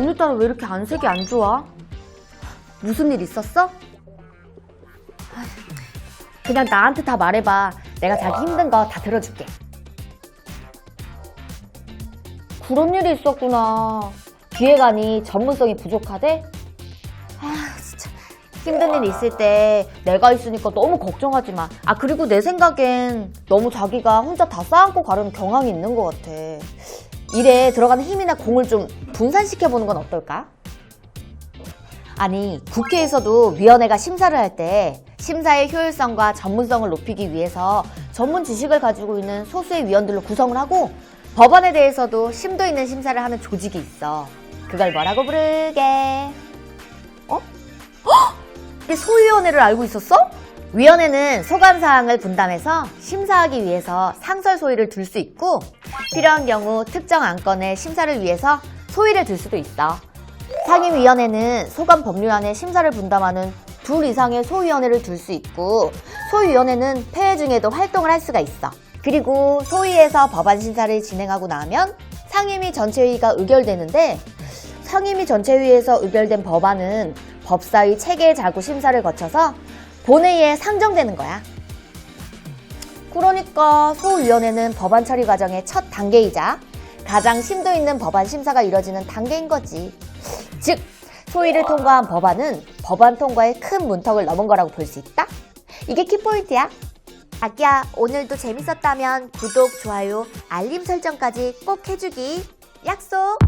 오늘따라 왜 이렇게 안색이 안 좋아? 무슨 일 있었어? 그냥 나한테 다 말해봐. 내가 자기 힘든 거 다 들어줄게. 그런 일이 있었구나. 기획안이 전문성이 부족하대? 아, 진짜. 힘든 일 있을 때 내가 있으니까 너무 걱정하지 마. 아, 그리고 내 생각엔 너무 자기가 혼자 다 쌓아안고 가려는 경향이 있는 것 같아. 일에 들어가는 힘이나 공을 좀 분산시켜보는 건 어떨까? 아니, 국회에서도 위원회가 심사를 할 때 심사의 효율성과 전문성을 높이기 위해서 전문 지식을 가지고 있는 소수의 위원들로 구성을 하고 법안에 대해서도 심도 있는 심사를 하는 조직이 있어. 그걸 뭐라고 부르게? 어? 헉! 소위원회를 알고 있었어? 위원회는 소감사항을 분담해서 심사하기 위해서 상설 소위를 둘 수 있고 필요한 경우 특정 안건의 심사를 위해서 소위를 둘 수도 있어. 상임위원회는 소감 법률안의 심사를 분담하는 둘 이상의 소위원회를 둘 수 있고 소위원회는 폐회 중에도 활동을 할 수가 있어. 그리고 소위에서 법안 심사를 진행하고 나면 상임위 전체회의가 의결되는데 상임위 전체회의에서 의결된 법안은 법사위 체계 자구 심사를 거쳐서 본회의에 상정되는 거야. 그러니까 소위원회는 법안 처리 과정의 첫 단계이자 가장 심도 있는 법안 심사가 이뤄지는 단계인 거지. 즉, 소위를 통과한 법안은 법안 통과의 큰 문턱을 넘은 거라고 볼 수 있다? 이게 키포인트야. 아기야, 오늘도 재밌었다면 구독, 좋아요, 알림 설정까지 꼭 해주기. 약속!